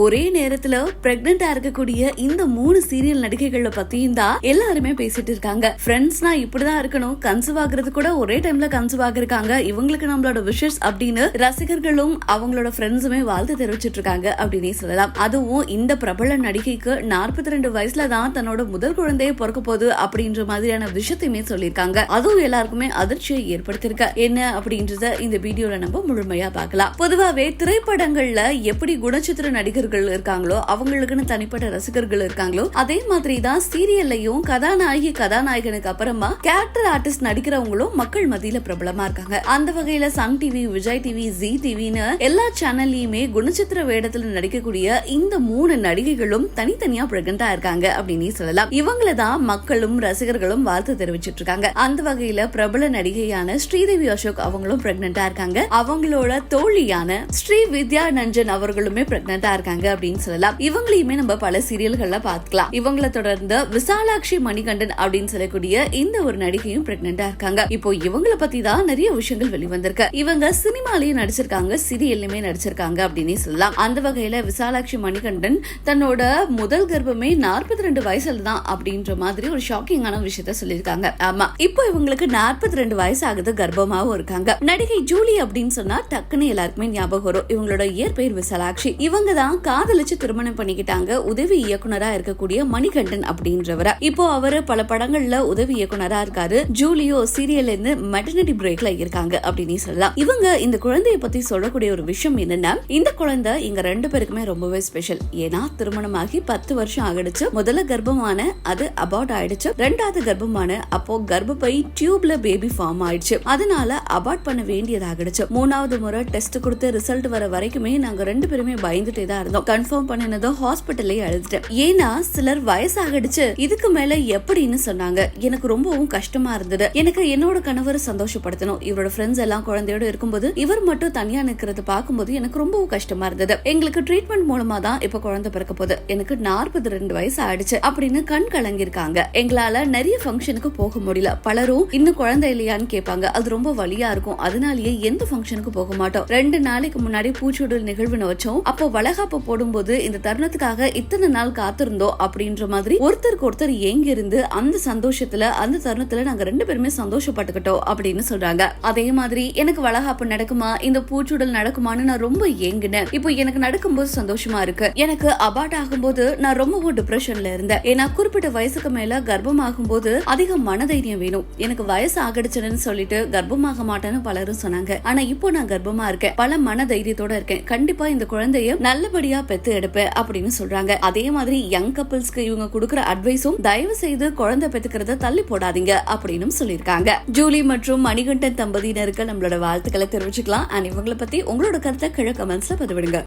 ஒரே நேரத்துல பிரெக்னெண்டா இருக்கக்கூடிய இந்த மூணு சீரியல் நடிகைகளை பத்தியும் தான் எல்லாருமே பேசிட்டு இருக்காங்க. ஃப்ரெண்ட்ஸ்னா இப்படிதான் இருக்கணும். கன்சீவ் ஆகுறது கூட ஒரே டைம்ல கன்சீவ் ஆகிருக்காங்க. இவங்களுக்கு நம்மளோட விஷஸ் அப்படின்னு ரசிகர்களும் அவங்களோட ஃப்ரெண்ட்ஸுமே வாழ்த்து தெரிவிச்சிட்டு இருக்காங்க அப்படின்னே சொல்லலாம். அதுவும் இந்த பிரபல நடிகைக்கு நாற்பத்தி ரெண்டு வயசுல தான் தன்னோட முதல் குழந்தையை பிறக்க போகுது அப்படின்ற மாதிரியான விஷயத்தையுமே சொல்லியிருக்காங்க. அதுவும் எல்லாருக்குமே அதிர்ச்சியை ஏற்படுத்தியிருக்க. என்ன அப்படின்றத இந்த வீடியோல நம்ம முழுமையா பார்க்கலாம். பொதுவாவே திரைப்படங்கள்ல எப்படி குணச்சித்திர நடிகர் ரசிகர்கள் இருக்காங்களோ அவங்களுக்குன்னு தனிப்பட்ட ரசிகர்கள் இருக்காங்களோ அதே மாதிரி தான் சீரியல்லையும் கதாநாயகி கதாநாயகனுக்கு அப்புறமா கேரக்டர் ஆர்டிஸ்ட் நடிக்கிறவங்களும் மக்கள் மத்தியில பிரபலமா இருக்காங்க. அந்த வகையில Sun TV Vijay TV Zee டிவின்னு எல்லா சேனல்லையுமே குணச்சித்திர வேடத்துல நடிக்கக்கூடிய இந்த மூணு நடிகைகளும் தனித்தனியா பிரகண்டா இருக்காங்க அப்படின்னு சொல்லலாம். இவங்கள தான் மக்களும் ரசிகர்களும் வாழ்த்து தெரிவிச்சிட்டு இருக்காங்க அந்த வகையில பிரபல நடிகையான ஸ்ரீதேவி அசோக் அவங்களும் பிரெக்னண்டா இருக்காங்க. அவங்களோட தோழியான ஸ்ரீ வித்யா நஞ்சன் அவர்களுமே பிரெக்னண்டா இருக்காங்க. அப்படின்னு சொல்லலாம். இவங்களையுமே நம்ம பல சீரியல்கள்ல பாத்துக்கலாம் இவங்கள தொடர்ந்து விசாலாட்சி மணிகண்டன் அப்படின்னு சொல்லக்கூடிய இந்த ஒரு நடிகையும் பிரெக்னண்டா இருக்காங்க. இப்போ இவங்கள பத்தி தான் நிறைய விஷயங்கள் வெளிவந்திருக்கு. இவங்க சினிமாலயும் நடிச்சிருக்காங்க சீரியல்லுமே நடிச்சிருக்காங்க அப்படின்னே சொல்லலாம். அந்த வகையில விசாலாட்சி மணிகண்டன் தன்னோட முதல் கர்ப்பமே நாற்பத்தி ரெண்டு வயசுல தான் அப்படின்ற மாதிரி ஒரு ஷாக்கிங்கான விஷயத்த சொல்லியிருக்காங்க. ஆமா இப்போ இவங்களுக்கு நாற்பத்தி ரெண்டு வயசு ஆகுது கர்ப்பமாவும் இருக்காங்க. நடிகை ஜூலி அப்படின்னு சொன்னா டக்குன்னு எல்லாருக்குமே ஞாபகம் வரும். இவங்களோட இயற்பெயர் விசாலாட்சி. இவங்க தான் காதலிச்சு திருமணம் பண்ணிக்கிட்டாங்க. உதவி இயக்குனரா இருக்கக்கூடிய மணிகண்டன் அப்படின்றவர. இப்போ அவரு பல படங்கள்ல உதவி இயக்குனரா இருக்காரு. ஜூலியோ சீரியல்ல இருந்து மெட்டர்னிட்டி பிரேக்ல இருக்காங்க அப்படின்னு சொல்லலாம். இவங்க இந்த குழந்தைய பத்தி சொல்லக்கூடிய ஒரு விஷயம் என்னன்னா இந்த குழந்தை இங்க ரெண்டு பேருக்குமே ரொம்பவே ஸ்பெஷல் ஏன்னா திருமணமாகி பத்து வருஷம் ஆகிடுச்சு. முதல்ல கர்ப்பமான அது அபார்ட் ஆயிடுச்சு. ரெண்டாவது கர்ப்பமான அப்போ கர்ப்பப்பை டியூப்ல பேபி ஃபார்ம் ஆயிடுச்சு. அதனால அபார்ட் பண்ண வேண்டியதாகிடுச்சு. மூணாவது முறை டெஸ்ட் கொடுத்து ரிசல்ட் வர வரைக்குமே நாங்க ரெண்டு பேருமே பயந்துட்டே தான் இருந்தோம். கன்ஃபார்ம் பண்ணினதும் ஹாஸ்பிட்டல்லே அழுதுட்டேன். ஏன்னா சிலர் வயசாகிடுச்சு இதுக்கு மேல எப்படின்னு சொன்னாங்க. எனக்கு ரொம்பவும் கஷ்டமா இருந்தது. எனக்கு என்னோட கணவரை சந்தோஷப்படுத்தணும். இவரோட ஃப்ரெண்ட்ஸ் எல்லாம் குழந்தையோட இருக்கும்போது இவர் மட்டும் தனியா நிக்கிறத பார்க்கும்போது எனக்கு ரொம்பவும் கஷ்டமா இருந்தது. எங்களுக்கு ட்ரீட்மெண்ட் மூலமா தான் இப்ப குழந்தை பிறக்க போகுது. எனக்கு நாற்பது ரெண்டு வயசு ஆயிடுச்சு அப்படின்னு கண் கலங்கிருக்காங்க எங்களால நிறைய ஃபங்க்ஷனுக்கு போக முடியல. பலரும் இன்னும் குழந்தை இல்லையான்னு கேட்பாங்க. அது ரொம்ப வழியா இருக்கும். அதனாலயே எந்த ஃபங்க்ஷனுக்கு போக மாட்டோம். ரெண்டு நாளைக்கு முன்னாடி பூச்சூடல் நிகழ்வுன்னு வச்சோம். அப்போ வளகாப்பு போடும்போது இந்த தருணத்துக்காக இத்தனை நாள் காத்திருந்தோம் அப்படின்ற மாதிரி ஒருத்தருக்கு ஒருத்தர் ஏங்கி இருந்து அந்த சந்தோஷத்துல அந்த தருணத்துல நாங்க ரெண்டு பேருமே சந்தோஷப்பட்டுக்கிட்டோம் அப்படின்னு சொல்றாங்க. அதே மாதிரி எனக்கு வளகாப்பு நடக்குமா? இந்த பூச்சூடல் நடக்குமான்னு நான் ரொம்ப ஏங்கினேன். இப்போ எனக்கு நடக்கும்போது சந்தோஷமா இருக்கு. எனக்கு அபார்ட் ஆகும்போது நான் ரொம்பவும் டிப்ரெஷன்ல இருந்தேன். ஏன்னா குறிப்பிட்ட வயசுக்கு மேல கர்ப்பமாகும் போது அதிக மனதைரியம் வேணும். எனக்கு வயசு ஆகிடுச்சுன்னு சொல்லிட்டு கர்ப்பமாக மாட்டேன்னு பலரும் சொன்னாங்க. ஆனா இப்போ நான் கர்ப்பமா இருக்கேன். பல மன தைரியத்தோட இருக்கேன். கண்டிப்பா இந்த குழந்தைய நல்லபடியா பெத்து எடுப்ப அப்படின்னு சொல்றாங்க. அதே மாதிரி யங் கப்பிள்ஸ்க்கு இவங்க கொடுக்குற அட்வைஸும் தயவு செய்து குழந்தை பெத்துக்கிறத தள்ளி போடாதீங்க அப்படின்னு சொல்லியிருக்காங்க. ஜூலி மற்றும் மணிகண்டன் தம்பதியினருக்கு நம்மளோட வாழ்த்துக்களை தெரிவிச்சுக்கலாம். அண்ட் இவங்களை பத்தி உங்களோட கருத்தை கிழ கமெண்ட்ஸ்ல பதிவிடுங்க.